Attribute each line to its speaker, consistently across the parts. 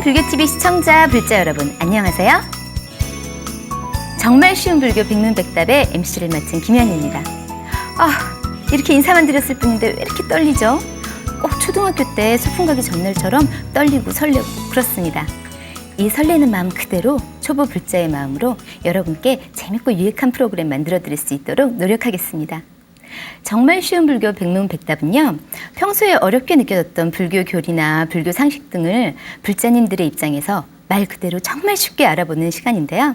Speaker 1: 대한 불교TV 시청자, 불자 여러분, 안녕하세요. 정말 쉬운 불교 백문백답의 MC를 맡은 김현입니다. 아, 이렇게 인사만 드렸을 뿐인데 왜 이렇게 떨리죠? 꼭 초등학교 때 소풍 가기 전날처럼 떨리고 설레고 그렇습니다. 이 설레는 마음 그대로 초보 불자의 마음으로 여러분께 재밌고 유익한 프로그램 만들어 드릴 수 있도록 노력하겠습니다. 정말 쉬운 불교 백문백답은요. 평소에 어렵게 느껴졌던 불교 교리나 불교 상식 등을 불자님들의 입장에서 말 그대로 정말 쉽게 알아보는 시간인데요.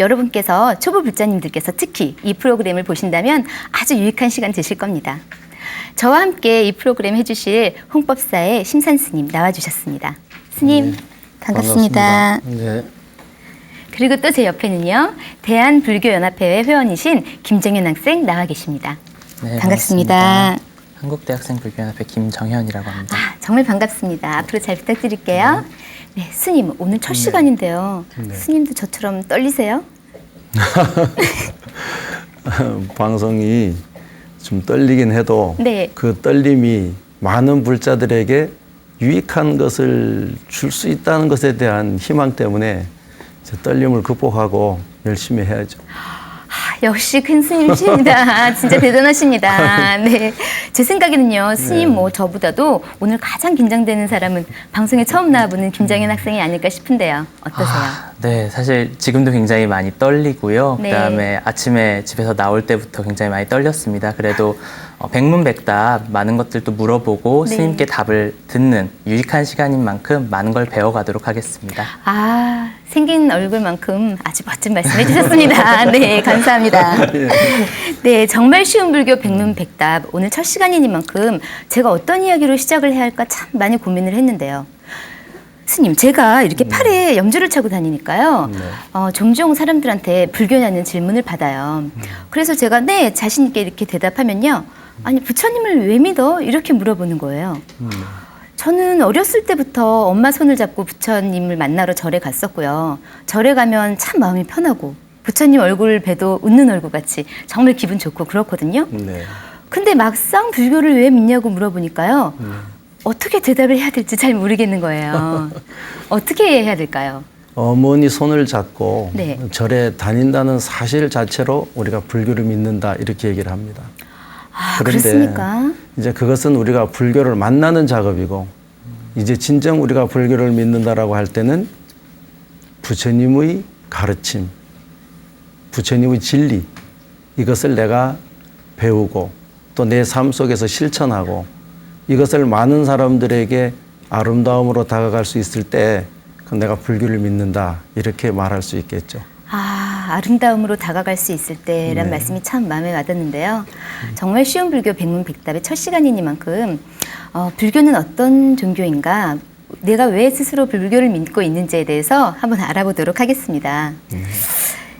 Speaker 1: 여러분께서 초보 불자님들께서 특히 이 프로그램을 보신다면 아주 유익한 시간 되실 겁니다. 저와 함께 이 프로그램 해주실 홍법사의 심산 스님 나와주셨습니다. 스님 반갑습니다.
Speaker 2: 네.
Speaker 1: 그리고 또 제 옆에는요 대한불교연합회회 회원이신 김정현 학생 나와 계십니다.
Speaker 3: 네,
Speaker 1: 반갑습니다.
Speaker 3: 한국대학생 불교연합회 김정현이라고 합니다.
Speaker 1: 아, 정말 반갑습니다. 앞으로 잘 부탁드릴게요. 네, 스님 오늘 첫 시간인데요.
Speaker 2: 네.
Speaker 1: 스님도 저처럼 떨리세요?
Speaker 2: 방송이 좀 떨리긴 해도
Speaker 1: 네.
Speaker 2: 그 떨림이 많은 불자들에게 유익한 것을 줄 수 있다는 것에 대한 희망 때문에 이 제 떨림을 극복하고 열심히 해야죠.
Speaker 1: 아, 역시 큰 스님이십니다. 진짜 대단하십니다. 네. 제 생각에는요, 스님
Speaker 2: 네.
Speaker 1: 뭐 저보다도 오늘 가장 긴장되는 사람은 방송에 처음 나와보는 김정현 학생이 아닐까 싶은데요. 어떠세요?
Speaker 3: 아, 네, 사실 지금도 굉장히 많이 떨리고요.
Speaker 1: 네.
Speaker 3: 그다음에 아침에 집에서 나올 때부터 굉장히 많이 떨렸습니다. 그래도 어, 백문백답 많은 것들도 물어보고
Speaker 1: 네.
Speaker 3: 스님께 답을 듣는 유익한 시간인 만큼 많은 걸 배워가도록 하겠습니다.
Speaker 1: 아, 생긴 얼굴만큼 아주 멋진 말씀 해 주셨습니다. 네, 감사합니다. 네, 정말 쉬운 불교 백문백답. 오늘 첫 시간이니만큼 제가 어떤 이야기로 시작을 해야 할까 참 많이 고민을 했는데요. 스님, 제가 이렇게 팔에 염주를 차고 다니니까요.
Speaker 2: 네.
Speaker 1: 어, 종종 사람들한테 불교냐는 질문을 받아요. 그래서 제가 네, 자신 있게 이렇게 대답하면요. 아니, 부처님을 왜 믿어? 이렇게 물어보는 거예요. 저는 어렸을 때부터 엄마 손을 잡고 부처님을 만나러 절에 갔었고요. 절에 가면 참 마음이 편하고 부처님 얼굴 봬도 웃는 얼굴 같이 정말 기분 좋고 그렇거든요.
Speaker 2: 네.
Speaker 1: 근데 막상 불교를 왜 믿냐고 물어보니까요. 어떻게 대답을 해야 될지 잘 모르겠는 거예요. 어떻게 해야 될까요?
Speaker 2: 어머니 손을 잡고
Speaker 1: 네.
Speaker 2: 절에 다닌다는 사실 자체로 우리가 불교를 믿는다 이렇게 얘기를 합니다.
Speaker 1: 아,
Speaker 2: 그런데
Speaker 1: 그렇습니까?
Speaker 2: 이제 그것은 우리가 불교를 만나는 작업이고 이제 진정 우리가 불교를 믿는다라고 할 때는 부처님의 가르침, 부처님의 진리 이것을 내가 배우고 또 내 삶 속에서 실천하고 이것을 많은 사람들에게 아름다움으로 다가갈 수 있을 때 내가 불교를 믿는다 이렇게 말할 수 있겠죠.
Speaker 1: 아, 아름다움으로 다가갈 수 있을 때란
Speaker 2: 네.
Speaker 1: 말씀이 참 마음에 와닿는데요. 정말 쉬운 불교 백문백답의 첫 시간이니만큼 어, 불교는 어떤 종교인가? 내가 왜 스스로 불교를 믿고 있는지에 대해서 한번 알아보도록 하겠습니다.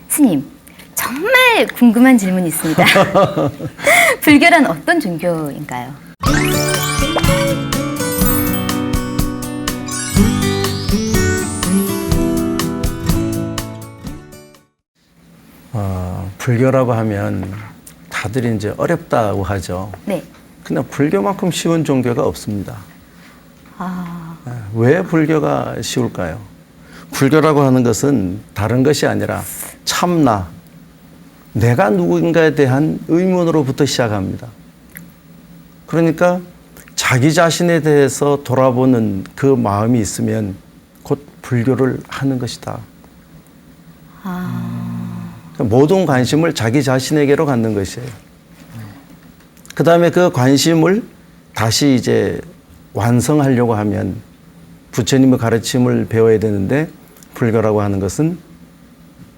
Speaker 1: 스님, 정말 궁금한 질문이 있습니다. 불교란 어떤 종교인가요?
Speaker 2: 어, 불교라고 하면 다들 이제 어렵다고 하죠.
Speaker 1: 네.
Speaker 2: 근데 불교만큼 쉬운 종교가 없습니다.
Speaker 1: 아,
Speaker 2: 예, 왜 불교가 쉬울까요? 불교라고 하는 것은 다른 것이 아니라 참나, 내가 누구인가에 대한 의문으로부터 시작합니다. 그러니까 자기 자신에 대해서 돌아보는 그 마음이 있으면 곧 불교를 하는 것이다. 그러니까 모든 관심을 자기 자신에게로 갖는 것이에요. 그 다음에 그 관심을 다시 이제 완성하려고 하면 부처님의 가르침을 배워야 되는데 불교라고 하는 것은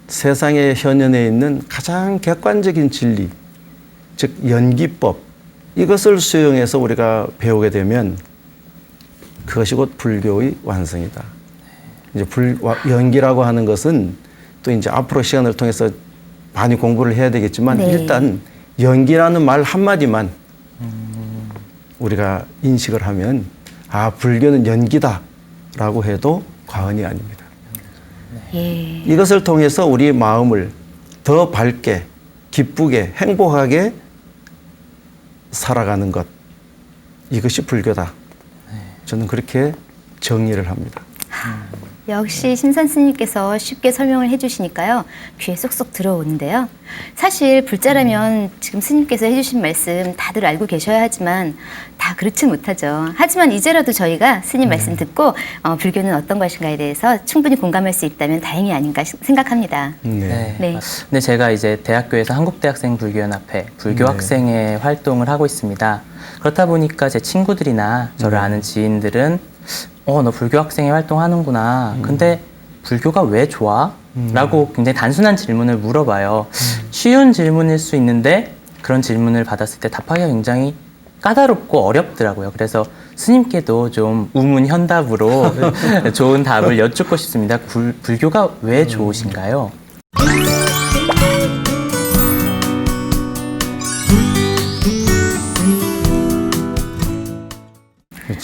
Speaker 2: 세상의 현현에 있는 가장 객관적인 진리, 즉 연기법 이것을 수용해서 우리가 배우게 되면 그것이 곧 불교의 완성이다. 이제 불, 와- 연기라고 하는 것은 또 이제 앞으로 시간을 통해서 많이 공부를 해야 되겠지만
Speaker 1: 네.
Speaker 2: 일단 연기라는 말 한마디만 우리가 인식을 하면 아, 불교는 연기다 라고 해도 과언이 아닙니다.
Speaker 1: 예.
Speaker 2: 이것을 통해서 우리 마음을 더 밝게, 기쁘게, 행복하게 살아가는 것. 이것이 불교다. 저는 그렇게 정의를 합니다.
Speaker 1: 역시 신선 스님께서 쉽게 설명을 해주시니까요 귀에 쏙쏙 들어오는데요. 사실 불자라면 지금 스님께서 해주신 말씀 다들 알고 계셔야 하지만 다 그렇지 못하죠. 하지만 이제라도 저희가 스님 말씀 듣고 어, 불교는 어떤 것인가에 대해서 충분히 공감할 수 있다면 다행이 아닌가 시- 생각합니다.
Speaker 2: 네.
Speaker 1: 네.
Speaker 3: 근데 제가 이제 대학교에서 한국대학생 불교연합회 불교
Speaker 2: 네.
Speaker 3: 학생회 활동을 하고 있습니다. 그렇다 보니까 제 친구들이나 저를 아는 지인들은 어, 너 불교 학생회 활동하는구나. 근데 불교가 왜 좋아? 라고 굉장히 단순한 질문을 물어봐요. 쉬운 질문일 수 있는데 그런 질문을 받았을 때 답하기가 굉장히 까다롭고 어렵더라고요. 그래서 스님께도 좀 우문현답으로 좋은 답을 여쭙고 싶습니다. 불, 불교가 왜 좋으신가요?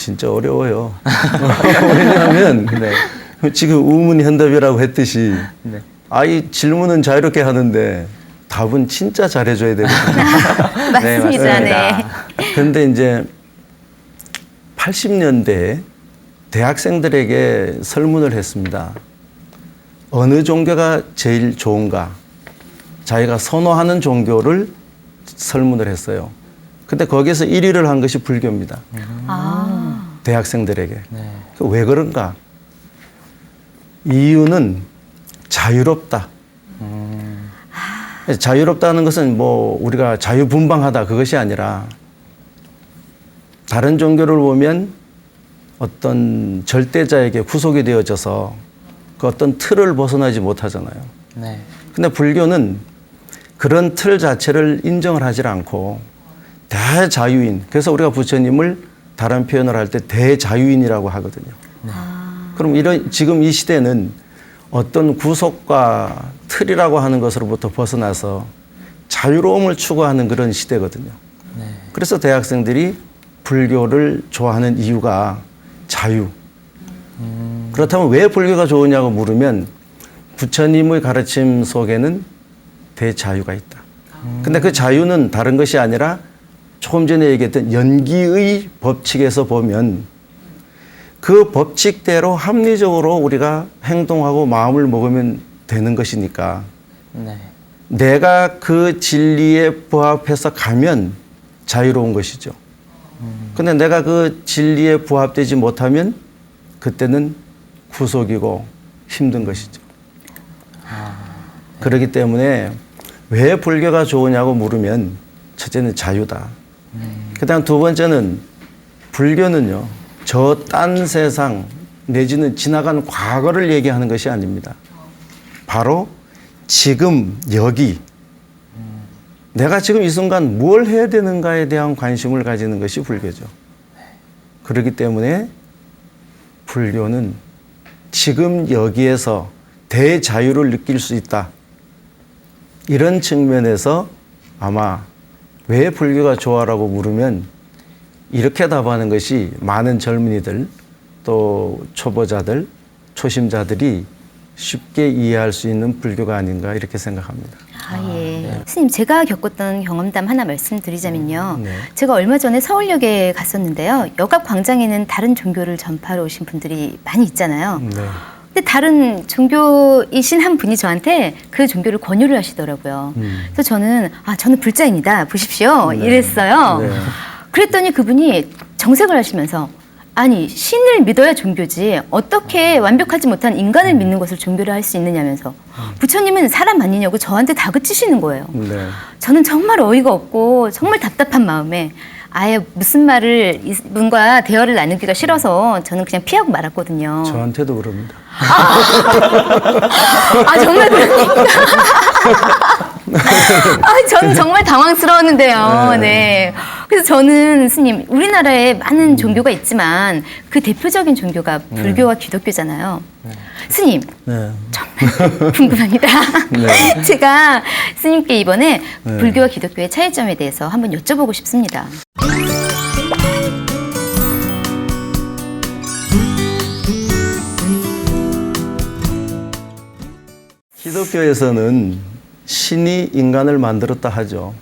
Speaker 2: 진짜 어려워요. 왜냐하면
Speaker 3: 네.
Speaker 2: 지금 우문현답이라고 했듯이
Speaker 3: 네.
Speaker 2: 아이 질문은 자유롭게 하는데 답은 진짜 잘해줘야 되거든요.
Speaker 1: 맞습니다. 네.
Speaker 2: 그런데 이제 80년대에 대학생들에게 설문을 했습니다. 어느 종교가 제일 좋은가? 자기가 선호하는 종교를 설문을 했어요. 근데 거기서 1위를 한 것이 불교입니다.
Speaker 1: 아,
Speaker 2: 대학생들에게.
Speaker 3: 네.
Speaker 2: 그왜 그런가? 이유는 자유롭다. 자유롭다는 것은 뭐 우리가 자유분방하다 그것이 아니라 다른 종교를 보면 어떤 절대자에게 구속이 되어져서 그 어떤 틀을 벗어나지 못하잖아요.
Speaker 3: 네.
Speaker 2: 근데 불교는 그런 틀 자체를 인정을 하지 않고 대자유인. 그래서 우리가 부처님을 다른 표현을 할 때 대자유인이라고 하거든요. 그럼 이런 지금 이 시대는 어떤 구속과 틀이라고 하는 것으로부터 벗어나서 자유로움을 추구하는 그런 시대거든요.
Speaker 3: 네.
Speaker 2: 그래서 대학생들이 불교를 좋아하는 이유가 자유. 그렇다면 왜 불교가 좋으냐고 물으면 부처님의 가르침 속에는 대자유가 있다. 근데 그 자유는 다른 것이 아니라 조금 전에 얘기했던 연기의 법칙에서 보면 그 법칙대로 합리적으로 우리가 행동하고 마음을 먹으면 되는 것이니까
Speaker 3: 네.
Speaker 2: 내가 그 진리에 부합해서 가면 자유로운 것이죠. 근데 내가 그 진리에 부합되지 못하면 그때는 구속이고 힘든 것이죠. 그렇기 때문에 왜 불교가 좋으냐고 물으면 첫째는 자유다. 그 다음 두 번째는 불교는요. 저 딴 세상 내지는 지나간 과거를 얘기하는 것이 아닙니다. 바로 지금 여기 내가 지금 이 순간 뭘 해야 되는가에 대한 관심을 가지는 것이 불교죠. 그렇기 때문에 불교는 지금 여기에서 대자유를 느낄 수 있다. 이런 측면에서 아마 왜 불교가 좋아라고 물으면 이렇게 답하는 것이 많은 젊은이들 또 초보자들 초심자들이 쉽게 이해할 수 있는 불교가 아닌가 이렇게 생각합니다.
Speaker 1: 아, 예. 스님, 제가 겪었던 경험담 하나 말씀드리자면요.
Speaker 2: 네.
Speaker 1: 제가 얼마 전에 서울역에 갔었는데요. 역앞 광장에는 다른 종교를 전파로 오신 분들이 많이 있잖아요.
Speaker 2: 네.
Speaker 1: 근데 다른 종교이신 한 분이 저한테 그 종교를 권유를 하시더라고요.
Speaker 2: 음.
Speaker 1: 그래서 저는 아 저는 불자입니다. 보십시오.
Speaker 2: 네.
Speaker 1: 이랬어요.
Speaker 2: 네.
Speaker 1: 그랬더니 그분이 정색을 하시면서 아니 신을 믿어야 종교지 어떻게 완벽하지 못한 인간을 믿는 것을 종교를 할 수 있느냐면서 부처님은 사람 아니냐고 저한테 다그치시는 거예요.
Speaker 2: 네.
Speaker 1: 저는 정말 어이가 없고 정말 답답한 마음에 아예 무슨 말을 이분과 대화를 나누기가 싫어서 저는 그냥 피하고 말았거든요.
Speaker 2: 저한테도 그럽니다.
Speaker 1: 아 정말 그러니까. 아 저는 정말 당황스러웠는데요. 네. 그래서 저는 스님 우리나라에 많은 종교가 있지만 그 대표적인 종교가 불교와 기독교잖아요. 스님
Speaker 2: 네.
Speaker 1: 정말 궁금합니다.
Speaker 2: 네.
Speaker 1: 제가 스님께 이번에
Speaker 2: 네.
Speaker 1: 불교와 기독교의 차이점에 대해서 한번 여쭤보고 싶습니다.
Speaker 2: 기독교에서는 신이 인간을 만들었다 하죠.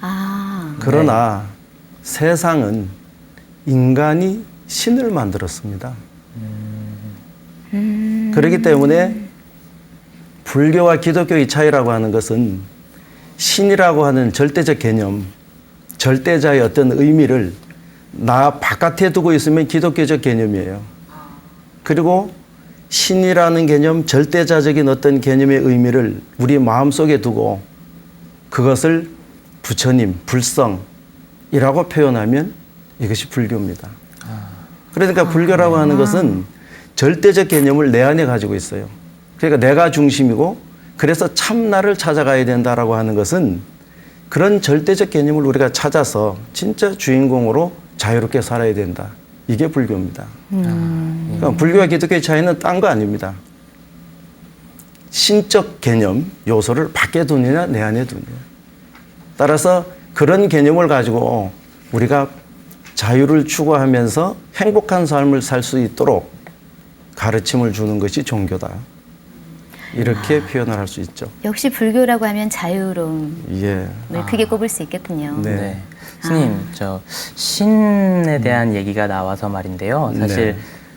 Speaker 1: 아,
Speaker 2: 그러나 세상은 인간이 신을 만들었습니다. 그렇기 때문에 불교와 기독교의 차이라고 하는 것은 신이라고 하는 절대적 개념, 절대자의 어떤 의미를 나 바깥에 두고 있으면 기독교적 개념이에요. 그리고 신이라는 개념, 절대자적인 어떤 개념의 의미를 우리 마음속에 두고 그것을 부처님, 불성이라고 표현하면 이것이 불교입니다. 그러니까 불교라고 하는 것은 절대적 개념을 내 안에 가지고 있어요. 그러니까 내가 중심이고 그래서 참나를 찾아가야 된다라고 하는 것은 그런 절대적 개념을 우리가 찾아서 진짜 주인공으로 자유롭게 살아야 된다. 이게 불교입니다. 그러니까 불교와 기독교의 차이는 딴 거 아닙니다. 신적 개념 요소를 밖에 두느냐 내 안에 두느냐. 따라서 그런 개념을 가지고 우리가 자유를 추구하면서 행복한 삶을 살 수 있도록 가르침을 주는 것이 종교다. 이렇게 표현을 할 수 있죠.
Speaker 1: 역시 불교라고 하면 자유로움을
Speaker 2: 예.
Speaker 1: 크게 꼽을 수 있겠군요.
Speaker 2: 네.
Speaker 3: 네. 스님, 저 신에 대한 얘기가 나와서 말인데요. 사실
Speaker 2: 네.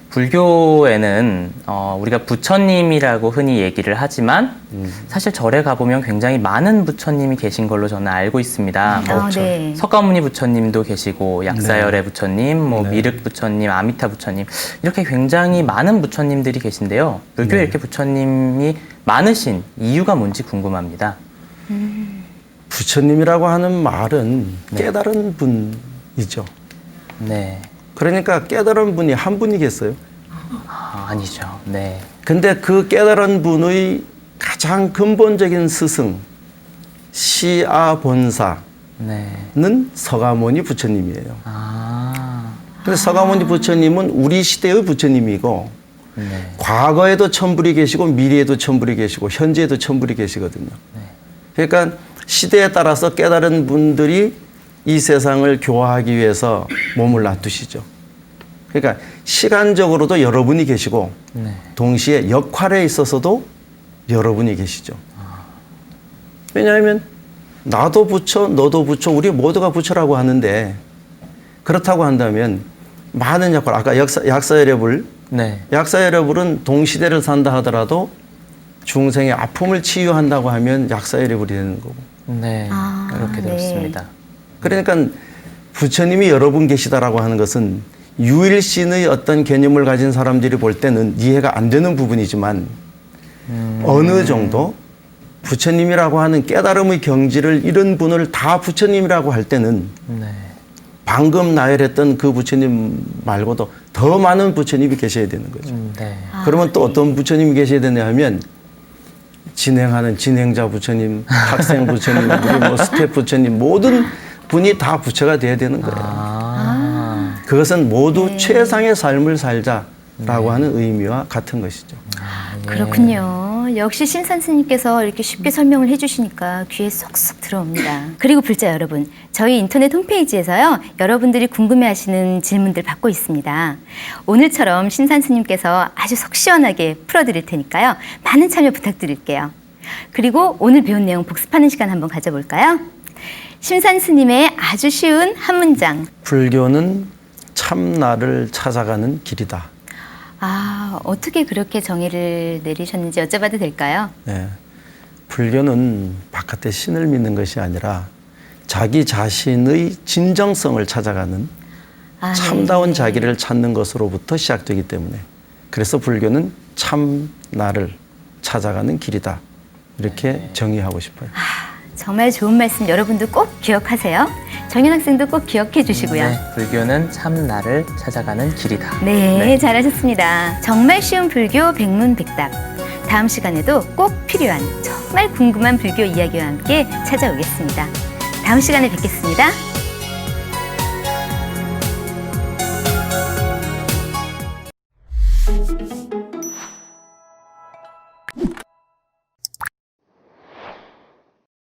Speaker 3: 불교에는 어, 우리가 부처님이라고 흔히 얘기를 하지만
Speaker 2: 음.
Speaker 3: 사실 절에 가보면 굉장히 많은 부처님이 계신 걸로 저는 알고 있습니다. 뭐
Speaker 1: 아, 네.
Speaker 3: 석가모니 부처님도 계시고 약사열의 부처님, 뭐
Speaker 2: 네.
Speaker 3: 미륵 부처님, 아미타 부처님 이렇게 굉장히 많은 부처님들이 계신데요. 불교에
Speaker 2: 네.
Speaker 3: 이렇게 부처님이 많으신 이유가 뭔지 궁금합니다.
Speaker 2: 부처님이라고 하는 말은 깨달은 분이죠.
Speaker 3: 네,
Speaker 2: 그러니까 깨달은 분이 한 분이겠어요.
Speaker 3: 아, 아니죠. 네,
Speaker 2: 근데 그 깨달은 분의 가장 근본적인 스승, 시아 본사는
Speaker 3: 네.
Speaker 2: 서가모니 부처님이에요.
Speaker 3: 아,
Speaker 2: 근데 서가모니 부처님은 우리 시대의 부처님이고
Speaker 3: 네,
Speaker 2: 과거에도 천불이 계시고 미래에도 천불이 계시고 현재에도 천불이 계시거든요. 그러니까 시대에 따라서 깨달은 분들이 이 세상을 교화하기 위해서 몸을 놔두시죠. 그러니까 시간적으로도 여러분이 계시고
Speaker 3: 네.
Speaker 2: 동시에 역할에 있어서도 여러분이 계시죠. 왜냐하면 나도 부처, 너도 부처, 우리 모두가 부처라고 하는데 그렇다고 한다면 많은 역할, 아까 약사, 약사여렵을
Speaker 3: 네.
Speaker 2: 약사여렵은 동시대를 산다 하더라도 중생의 아픔을 치유한다고 하면 약사여렵이 되는 거고.
Speaker 3: 네.
Speaker 1: 아,
Speaker 3: 그렇게
Speaker 1: 네.
Speaker 3: 들었습니다.
Speaker 2: 그러니까 부처님이 여러 분 계시다라고 하는 것은 유일신의 어떤 개념을 가진 사람들이 볼 때는 이해가 안 되는 부분이지만 어느 정도 부처님이라고 하는 깨달음의 경지를 이런 분을 다 부처님이라고 할 때는
Speaker 3: 네.
Speaker 2: 방금 나열했던 그 부처님 말고도 더 많은 부처님이 계셔야 되는 거죠.
Speaker 3: 음, 네.
Speaker 2: 그러면 또 어떤 부처님이 계셔야 되냐 하면 진행하는 진행자 부처님, 학생 부처님, 우리 뭐 스텝 부처님 모든 분이 다 부처가 돼야 되는 거예요.
Speaker 3: 아,
Speaker 2: 그것은 모두 최상의 삶을 살자라고 하는 의미와 같은 것이죠.
Speaker 1: 그렇군요. 역시 신산 스님께서 이렇게 쉽게 설명을 해주시니까 귀에 쏙쏙 들어옵니다. 그리고 불자 여러분, 저희 인터넷 홈페이지에서요, 여러분들이 궁금해하시는 질문들 받고 있습니다. 오늘처럼 신산 스님께서 아주 속 시원하게 풀어드릴 테니까요, 많은 참여 부탁드릴게요. 그리고 오늘 배운 내용 복습하는 시간 한번 가져볼까요? 신산 스님의 아주 쉬운 한 문장.
Speaker 2: 불교는 참나를 찾아가는 길이다.
Speaker 1: 아, 어떻게 그렇게 정의를 내리셨는지 여쭤봐도 될까요?
Speaker 2: 예. 불교는 바깥의 신을 믿는 것이 아니라 자기 자신의 진정성을 찾아가는
Speaker 1: 아,
Speaker 2: 참다운
Speaker 1: 네.
Speaker 2: 자기를 찾는 것으로부터 시작되기 때문에 그래서 불교는 참 나를 찾아가는 길이다 이렇게 정의하고 싶어요.
Speaker 1: 정말 좋은 말씀 여러분도 꼭 기억하세요. 정현 학생도 꼭 기억해 주시고요.
Speaker 3: 네. 불교는 참 나를 찾아가는 길이다.
Speaker 1: 네, 잘하셨습니다. 정말 쉬운 불교 백문백답. 다음 시간에도 꼭 필요한 정말 궁금한 불교 이야기와 함께 찾아오겠습니다. 다음 시간에 뵙겠습니다.